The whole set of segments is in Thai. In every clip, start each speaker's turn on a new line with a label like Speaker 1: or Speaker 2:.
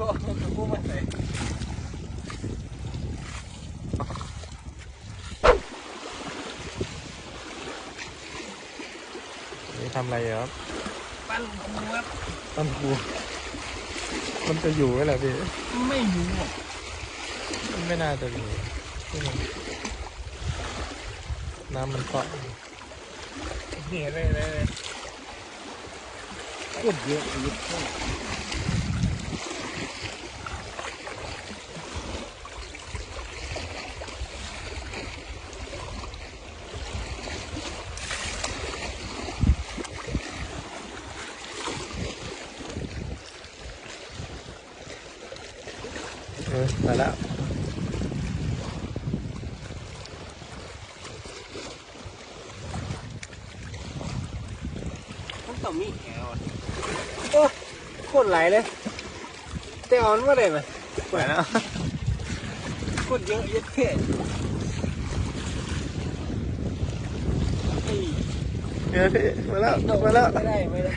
Speaker 1: ก็กูมาใส่
Speaker 2: นี่ทำอะไรอยู่ครับ
Speaker 1: ปั้นกูครับ
Speaker 2: ต้นกูมันจะอยู่ไหมล่ะพี่
Speaker 1: ไม่อยู่อะ
Speaker 2: มันไม่น่าจะอยู่ที่มันน้ำมันเกาะ
Speaker 1: เห็นเลยเลยโคตรเยอะเยอะมาก
Speaker 2: เออไปแล้ว
Speaker 1: ต้องต่อมีแขวโอ้โคตรไหลเลยแต่ออนว่าได้ไหม
Speaker 2: ไปแล้ว
Speaker 1: โคตรเยอะเยอะแค่ไอ้
Speaker 2: เออพี่มาแล้วมาแล้ว
Speaker 1: ไม่ได้ไม่ได้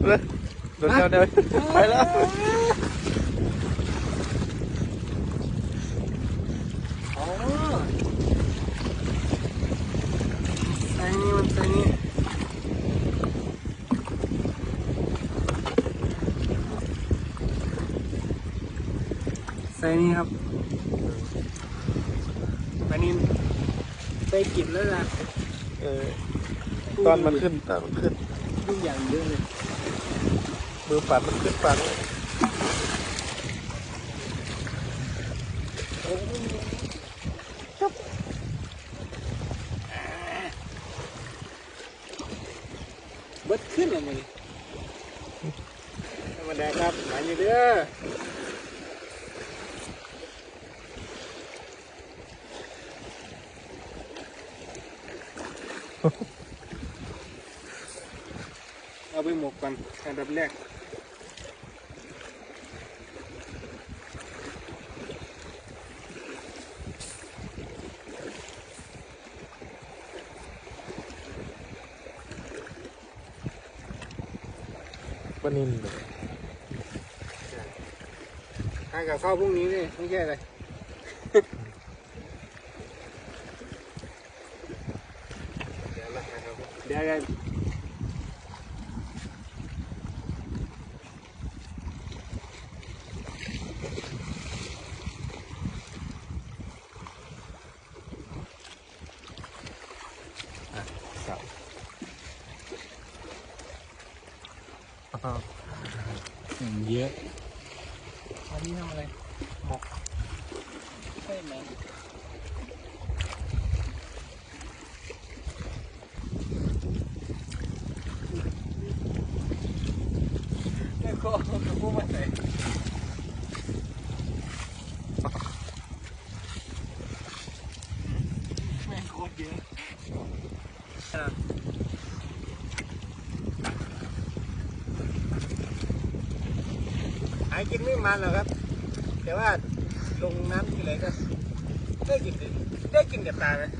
Speaker 2: มาแล้วเดี๋ยวเดี๋ยวเดี๋ยวไปแล้ว
Speaker 1: อ๋อใส่นี่มันใส่นี่ใส่นี่ครับอันนี้ไปกินแล้วล่ะ
Speaker 2: เออตอนมันขึ้นตอนมันขึ้น
Speaker 1: ทุกอย่างเยอะเลย
Speaker 2: มือปัดมันขึ้นปัด
Speaker 1: เบิดขึ้นอะไรนี่ธรรมดาครับหมายอยู่เด้อเอาไปหมกกันอันดับแรก
Speaker 2: ลานินเลย
Speaker 1: ทารกับข้าวพรุ่งนี้นี่ไม่ใช่อะไรเดี๋ยวละนะครับเดี๋ยว เยอะวันนี้ทำอะไรหมกใช่ไหมแล้วก็กูมาใส่แม่งโคตรเยอะอะายกินไม่มันหรอกครับ แต่ว่าลงน้ำทีไรก็ได้กินได้กินกับตาเลย